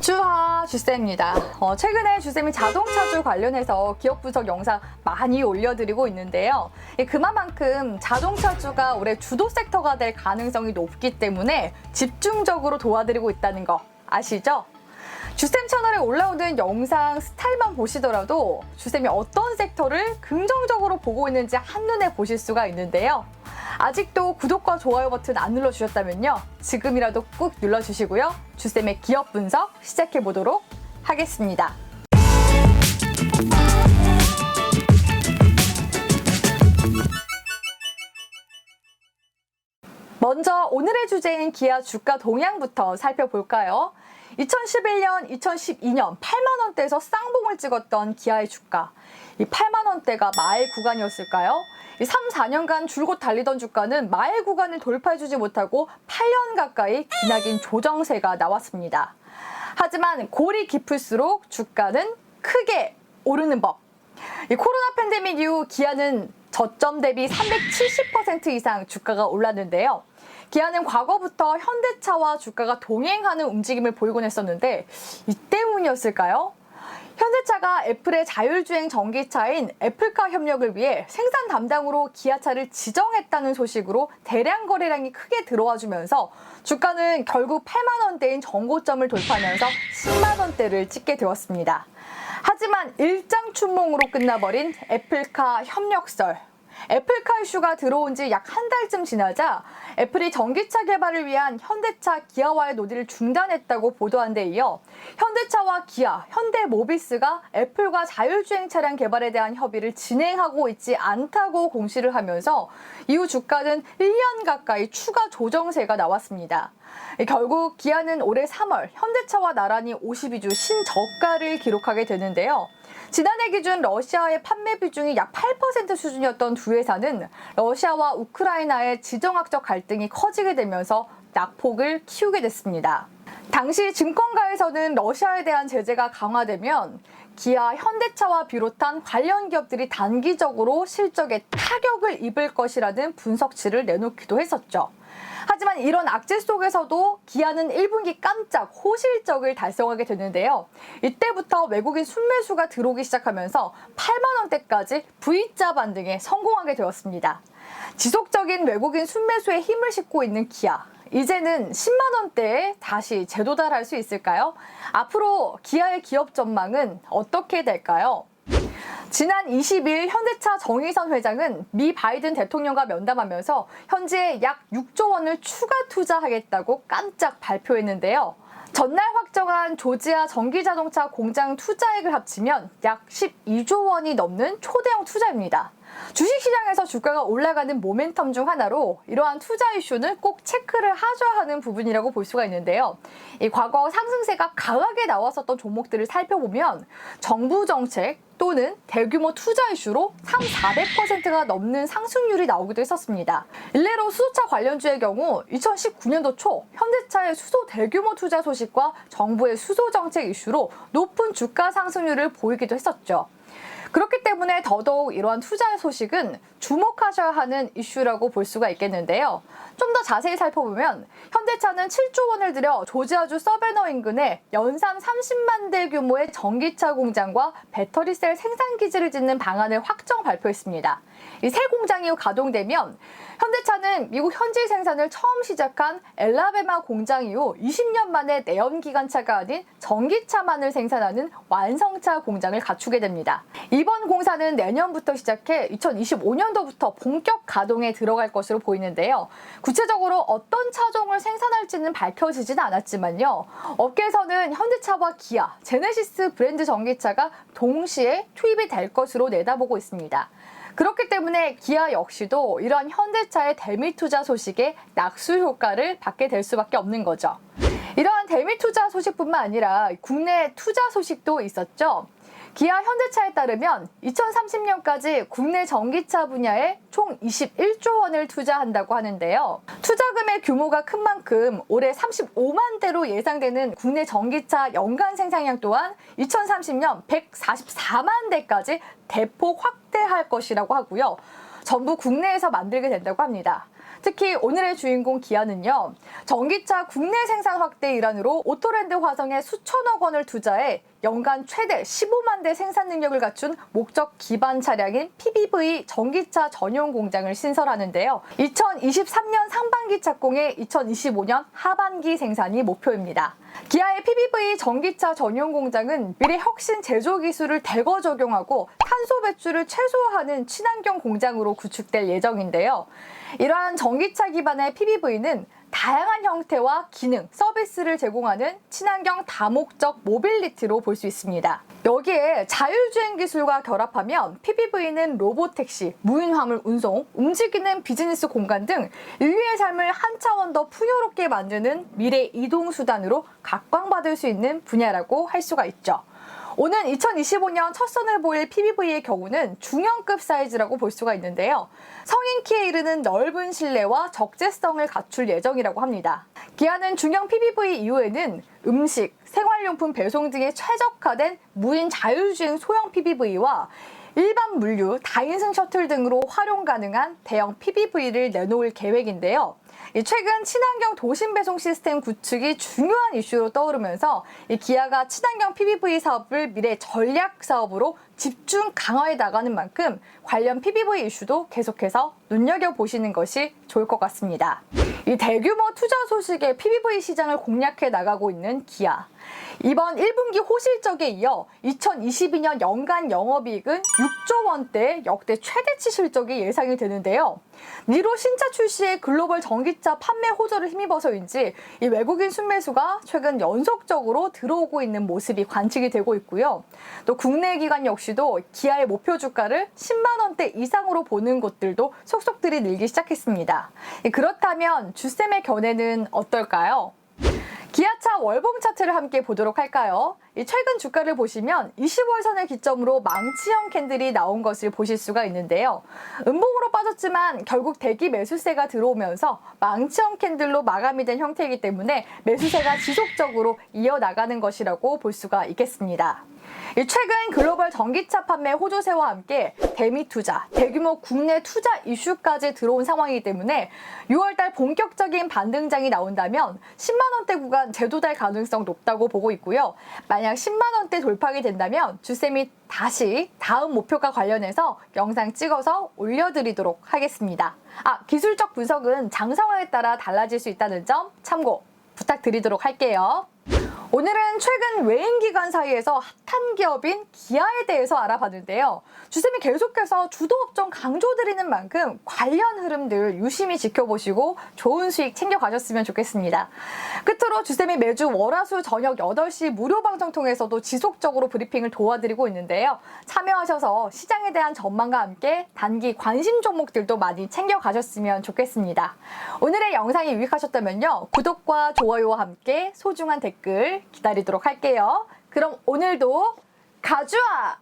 주하 주쌤입니다. 어, 최근에 주쌤이 자동차주 관련해서 기업 분석 영상 많이 올려드리고 있는데요. 예, 그만큼 자동차주가 올해 주도 섹터가 될 가능성이 높기 때문에 집중적으로 도와드리고 있다는 거 아시죠? 주쌤 채널에 올라오는 영상 스타일만 보시더라도 주쌤이 어떤 섹터를 긍정적으로 보고 있는지 한눈에 보실 수가 있는데요. 아직도 구독과 좋아요 버튼 안 눌러주셨다면요. 지금이라도 꾹 눌러주시고요. 주쌤의 기업 분석 시작해 보도록 하겠습니다. 먼저 오늘의 주제인 기아 주가 동향부터 살펴볼까요? 2011년, 2012년 8만 원대에서 쌍봉을 찍었던 기아의 주가. 이 8만 원대가 마일 구간이었을까요? 이 3, 4년간 줄곧 달리던 주가는 마일 구간을 돌파해주지 못하고 8년 가까이 기나긴 조정세가 나왔습니다. 하지만 골이 깊을수록 주가는 크게 오르는 법. 이 코로나 팬데믹 이후 기아는 저점 대비 370% 이상 주가가 올랐는데요. 기아는 과거부터 현대차와 주가가 동행하는 움직임을 보이곤 했었는데 이 때문이었을까요? 현대차가 애플의 자율주행 전기차인 애플카 협력을 위해 생산 담당으로 기아차를 지정했다는 소식으로 대량 거래량이 크게 들어와 주면서 주가는 결국 8만 원대인 정고점을 돌파하면서 10만 원대를 찍게 되었습니다. 하지만 일장춘몽으로 끝나버린 애플카 협력설. 애플카 이슈가 들어온 지 약 한 달쯤 지나자 애플이 전기차 개발을 위한 현대차 기아와의 논의를 중단했다고 보도한 데 이어 현대차와 기아, 현대모비스가 애플과 자율주행 차량 개발에 대한 협의를 진행하고 있지 않다고 공시를 하면서 이후 주가는 1년 가까이 추가 조정세가 나왔습니다. 결국 기아는 올해 3월 현대차와 나란히 52주 신저가를 기록하게 되는데요. 지난해 기준 러시아의 판매 비중이 약 8% 수준이었던 두 회사는 러시아와 우크라이나의 지정학적 갈등이 커지게 되면서 낙폭을 키우게 됐습니다. 당시 증권가에서는 러시아에 대한 제재가 강화되면 기아, 현대차와 비롯한 관련 기업들이 단기적으로 실적에 타격을 입을 것이라는 분석치를 내놓기도 했었죠. 하지만 이런 악재 속에서도 기아는 1분기 깜짝 호실적을 달성하게 되는데요. 이때부터 외국인 순매수가 들어오기 시작하면서 8만 원대까지 V자 반등에 성공하게 되었습니다. 지속적인 외국인 순매수에 힘을 싣고 있는 기아. 이제는 10만 원대에 다시 재도달할 수 있을까요? 앞으로 기아의 기업 전망은 어떻게 될까요? 지난 20일 현대차 정의선 회장은 미 바이든 대통령과 면담하면서 현재 약 6조 원을 추가 투자하겠다고 깜짝 발표했는데요. 전날 확정한 조지아 전기자동차 공장 투자액을 합치면 약 12조 원이 넘는 초대형 투자입니다. 주식시장에서 주가가 올라가는 모멘텀 중 하나로 이러한 투자 이슈는 꼭 체크를 하셔야 하는 부분이라고 볼 수가 있는데요. 이 과거 상승세가 강하게 나왔었던 종목들을 살펴보면 정부 정책 또는 대규모 투자 이슈로 3, 400%가 넘는 상승률이 나오기도 했었습니다. 일례로 수소차 관련주의 경우 2019년도 초 현대차의 수소 대규모 투자 소식과 정부의 수소 정책 이슈로 높은 주가 상승률을 보이기도 했었죠. 그렇기 때문에 더더욱 이러한 투자 소식은 주목하셔야 하는 이슈라고 볼 수가 있겠는데요. 좀 더 자세히 살펴보면 현대차는 7조 원을 들여 조지아주 서베너 인근에 연산 30만 대 규모의 전기차 공장과 배터리셀 생산 기지를 짓는 방안을 확정 발표했습니다. 이 새 공장이 가동되면 현대차는 미국 현지 생산을 처음 시작한 엘라베마 공장 이후 20년 만에 내연 기관차가 아닌 전기차만을 생산하는 완성차 공장을 갖추게 됩니다. 이번 공사는 내년부터 시작해 2025년도부터 본격 가동에 들어갈 것으로 보이는데요. 구체적으로 어떤 차종을 생산할지는 밝혀지진 않았지만요. 업계에서는 현대차와 기아, 제네시스 브랜드 전기차가 동시에 투입이 될 것으로 내다보고 있습니다. 그렇기 때문에 기아 역시도 이러한 현대차의 대미 투자 소식에 낙수 효과를 받게 될 수밖에 없는 거죠. 이러한 대미 투자 소식뿐만 아니라 국내 투자 소식도 있었죠. 기아 현대차에 따르면 2030년까지 국내 전기차 분야에 총 21조 원을 투자한다고 하는데요. 투자금의 규모가 큰 만큼 올해 35만 대로 예상되는 국내 전기차 연간 생산량 또한 2030년 144만 대까지 대폭 확대할 것이라고 하고요. 전부 국내에서 만들게 된다고 합니다. 특히 오늘의 주인공 기아는요, 전기차 국내 생산 확대 일환으로 오토랜드 화성에 수천억 원을 투자해 연간 최대 15만 대 생산 능력을 갖춘 목적 기반 차량인 PBV 전기차 전용 공장을 신설하는데요. 2023년 상반기 착공에 2025년 하반기 생산이 목표입니다. 기아의 PBV 전기차 전용 공장은 미래 혁신 제조 기술을 대거 적용하고 탄소 배출을 최소화하는 친환경 공장으로 구축될 예정인데요. 이러한 전기차 기반의 PBV는 다양한 형태와 기능, 서비스를 제공하는 친환경 다목적 모빌리티로 볼 수 있습니다. 여기에 자율주행 기술과 결합하면 PBV는 로보택시, 무인 화물 운송, 움직이는 비즈니스 공간 등 인류의 삶을 한 차원 더 풍요롭게 만드는 미래 이동 수단으로 각광받을 수 있는 분야라고 할 수가 있죠. 오는 2025년 첫 선을 보일 PBV의 경우는 중형급 사이즈라고 볼 수가 있는데요. 성인 키에 이르는 넓은 실내와 적재성을 갖출 예정이라고 합니다. 기아는 중형 PBV 이후에는 음식, 생활용품 배송 등에 최적화된 무인 자율주행 소형 PBV와 일반 물류, 다인승 셔틀 등으로 활용 가능한 대형 PBV를 내놓을 계획인데요. 이 최근 친환경 도심 배송 시스템 구축이 중요한 이슈로 떠오르면서 이 기아가 친환경 PBV 사업을 미래 전략 사업으로 집중 강화해 나가는 만큼 관련 PBV 이슈도 계속해서 눈여겨 보시는 것이 좋을 것 같습니다. 이 대규모 투자 소식에 PBV 시장을 공략해 나가고 있는 기아. 이번 1분기 호실적에 이어 2022년 연간 영업이익은 6조 원대 역대 최대치 실적이 예상이 되는데요. 니로 신차 출시의 글로벌 전기차 판매 호조를 힘입어서인지 이 외국인 순매수가 최근 연속적으로 들어오고 있는 모습이 관측이 되고 있고요. 또 국내 기관 역시도 기아의 목표 주가를 10만 원대 이상으로 보는 곳들도 속속들이 늘기 시작했습니다. 그렇다면 주쌤의 견해는 어떨까요? 기아차 월봉 차트를 함께 보도록 할까요? 이 최근 주가를 보시면 20월선을 기점으로 망치형 캔들이 나온 것을 보실 수가 있는데요. 음봉으로 빠졌지만 결국 대기 매수세가 들어오면서 망치형 캔들로 마감이 된 형태이기 때문에 매수세가 지속적으로 이어나가는 것이라고 볼 수가 있겠습니다. 이 최근 글로벌 전기차 판매 호조세와 함께 대미 투자, 대규모 국내 투자 이슈까지 들어온 상황이기 때문에 6월달 본격적인 반등장이 나온다면 10만 원대 구간 재도달 가능성 높다고 보고 있고요. 만약 10만 원대 돌파하게 된다면 주쌤이 다시 다음 목표가 관련해서 영상 찍어서 올려드리도록 하겠습니다. 아, 기술적 분석은 장 상황에 따라 달라질 수 있다는 점 참고 부탁드리도록 할게요. 오늘은 최근 외인 기관 사이에서 핫한 기업인 기아에 대해서 알아봤는데요. 주쌤이 계속해서 주도 업종 강조드리는 만큼 관련 흐름들 유심히 지켜보시고 좋은 수익 챙겨가셨으면 좋겠습니다. 끝으로 주쌤이 매주 월화수 저녁 8시 무료 방송 통해서도 지속적으로 브리핑을 도와드리고 있는데요. 참여하셔서 시장에 대한 전망과 함께 단기 관심 종목들도 많이 챙겨가셨으면 좋겠습니다. 오늘의 영상이 유익하셨다면요. 구독과 좋아요와 함께 소중한 댓글 기다리도록 할게요. 그럼 오늘도 가주아!